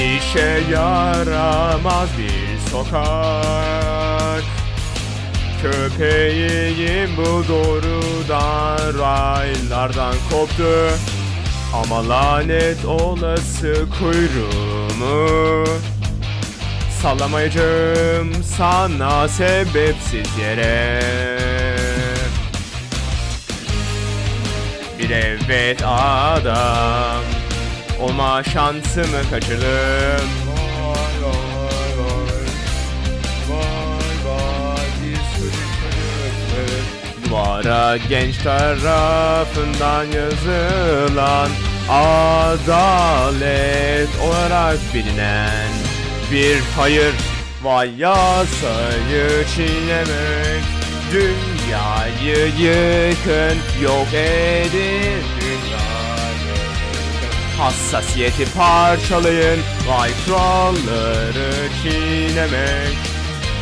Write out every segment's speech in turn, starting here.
işe yaramaz bir sokak. Köpeğim bu doğrudan raylardan koptu. Ama lanet olası kuyruğumu Sallamayacağım sana sebepsiz yere. Bir evet adam Olma şansımı kaçırdım. Vay vay. Vay Vay vay. Bir sürü çocuk. Duvara genç tarafından yazılan Adalet olarak bilinen Bir hayır. Vay yasayı çiğnemek Dünyayı yıkın Yok edin Hassasiyeti parçalayın. Vay kuralları çiğnemek.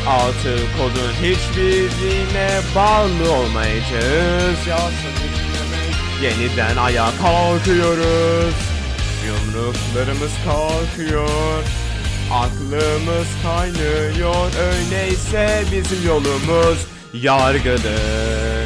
Altı kodun hiçbirine bağlı olmayacağız. Çiğnemek Yeniden ayağa kalkıyoruz. Yumruklarımız kalkıyor. Aklımız kaynıyor. Öyleyse bizim yolumuz yargıdır